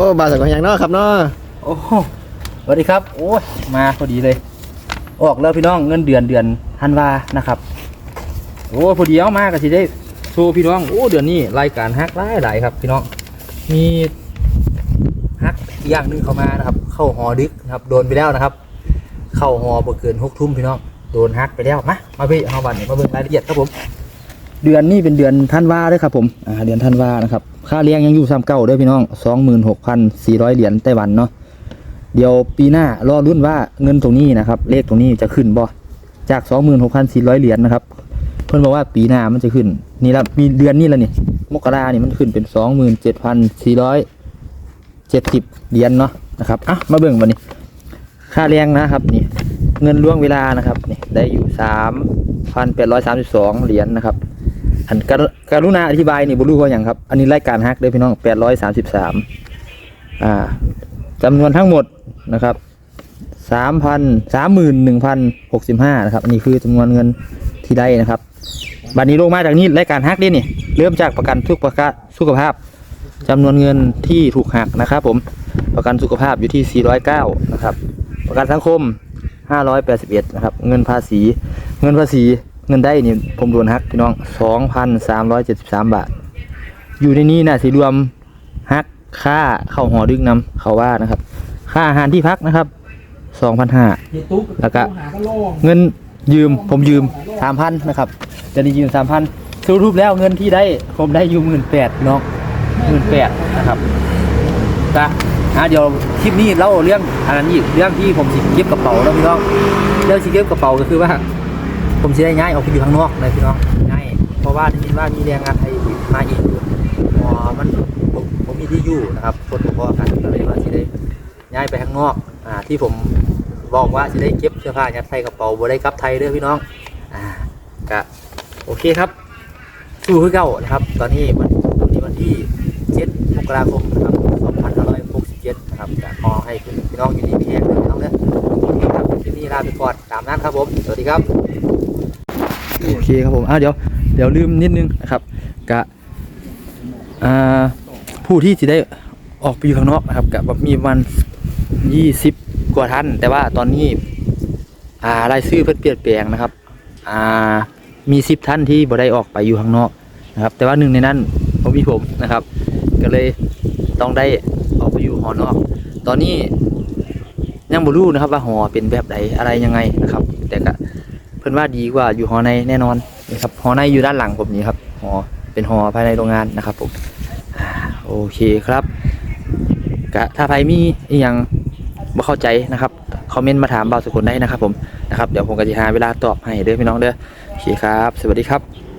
อ้บาสักอย่างเนาะครับเนาะโอ้โหสวัสดีครับ โอ้ยมาพอดีเลย ออกแล้วพี่น้องเงินเดือนเดือนธันวานะครับ โอ้พอดีเอามาก็สิได้โชว์พี่น้องโอ้เดือนนี้รายการฮักหลายหลายครับ พี่น้องมีฮักอย่างหนึงเข้ามานะครับ เข้าหอดึกนะครับโดนไปแล้วนะครับ เข้าหอบ่เกินหกทุ่มพี่น้องโดนฮักไปแล้วมามาพี่เอาบัตรมาเบิ่งรายละเอียดครับผม เดือนนี้เป็นเดือนธันวาด้วยครับผมอ่าเดือนธันวานะครับค่าเลี้ยงยังอยู่ซ้ำเก่าด้วยพี่น้องสองหมื่นหกพันสี่ร้อยเหรียญไต้หวันเนาะเดี๋ยวปีหน้ารอรุ่นว่าเงินตรงนี้นะครับ เลขตรงนี้จะขึ้นบ่จากสองหมื่นหกพันสี่ร้อยเหรียญนะครับ เพื่อนบอกว่าปีหน้ามันจะขึ้น นี่ละมีเดือนนี้แล้วนี่มกรานี่มันขึ้นเป็นสองหมื่นเจ็ดพันสี่ร้อยเจ็ดสิบเหรียญเนาะนะครับอะมาเบิ่งวันนี้ ค่าแรงนะครับนี่เงินล่วงเวลานะครับนี่ได้อยู่สามพันแปดร้อยสามสิบสองเหรียญนะครับ อันกรุการุณาอธิบายนี่บรู้ว่าอย่างครับ อันนี้รายการฮักเด้อพี่น้องแปดร้อยสามสิบสามอ่าจำนวนทั้งหมดนะครับสามพันสามหมื่นหนึ่งพันหกสิบห้านะครับ อันนี้คือจำนวนเงินที่ได้นะครับบัดนี้ลงมาจากนี้รายการฮักเด้นี่ เริ่มจากประกันทุกประกันสุขภาพจำนวนเงินที่ถูกหักนะครับผมประกันสุขภาพอยู่ที่ 409 นะครับ ประกันสังคม 581 นะครับ เงินภาษี เงินภาษี เงินได้นี่ผมโดนหักพี่น้อง2,373บาท อยู่ในนี้นะสิรวมหักค่าเข้าหอดึกนำเขาว่านะครับ ค่าอาหารที่พักนะครับ2,500แล้วก็เงินยืมผมยืม3,000นะครับ จะได้ยืม3,000สรุปแล้วเงินที่ได้ผมได้อยู่18,000เนาะ18,000นะครับก็อะเดี๋ยวคลิปนี้เล่าเรื่องอันนั้นอีกเรื่องที่ผมสิเก็บกระเป๋าแล้วพี่น้องเรื่องสิเก็บกระเป๋าก็คือว่า ผมจะได้ย้ายออกไปอยู่ข้างนอกเลยพี่น้องย้ายเพราะว่าได้ยินว่ามีแรงงานไทยมาอีกอ๋อมันผมผมมีที่อยู่นะครับคนผมบอกันก็เลยว่าจะได้ย้ายไปข้างนอกอ่าที่ผมบอกว่าจะได้เก็บเสื้อผ้ายัดใส่กระเป๋าบ่ได้กลับไทยเด้อพี่น้องอ่าก็โอเคครับสู้คือเก่านะครับ ตอนนี้วันวันนี้วันที่7มกราคมนะครับ2567นะครับจะขอให้พี่น้องอยู่ดีมีแรงพี่น้องเด้อโอเคครับคลิปนี้ลาไปก่อนตามนั้นครับผม สวัสดีครับ คครับผมอ่าเดี๋ยวเดี๋ยวลืมนิดนึงนะครับกะอ่าผู้ที่จะได้ออกไปอยู่ข้างนอกนะครับกะแบมีประมันยี่สิบกว่าท่าน แต่ว่าตอนนี้อ่ารายชื่อเพิ่นเปลี่ยนแปลงนะครับอ่ามีสิบท่านที่บ่ได้ออกไปอยู่ข้างนอกนะครับ แต่ว่าหนึ่งในนั้นผมมีผมนะครับ ก็เลยต้องได้ออกไปอยู่หอนอก ตอนนี้ยังบ่รู้นะครับว่าหอเป็นแบบใดอะไรยังไงนะครับ เพิ่นว่าดีกว่าอยู่หอในแน่นอนนะครับหอในอยู่ด้านหลังผมนี้ครับหอเป็นหอภายในโรงงานนะครับผมโอเคครับกะถ้าใครมีอหยังบ่เข้าใจนะครับคอมเมนต์มาถามเบาสุคนได้นะครับผมนะครับเดี๋ยวผมก็จะหาเวลาตอบให้เด้อพี่น้องเด้อโอเคครับ สวัสดีครับ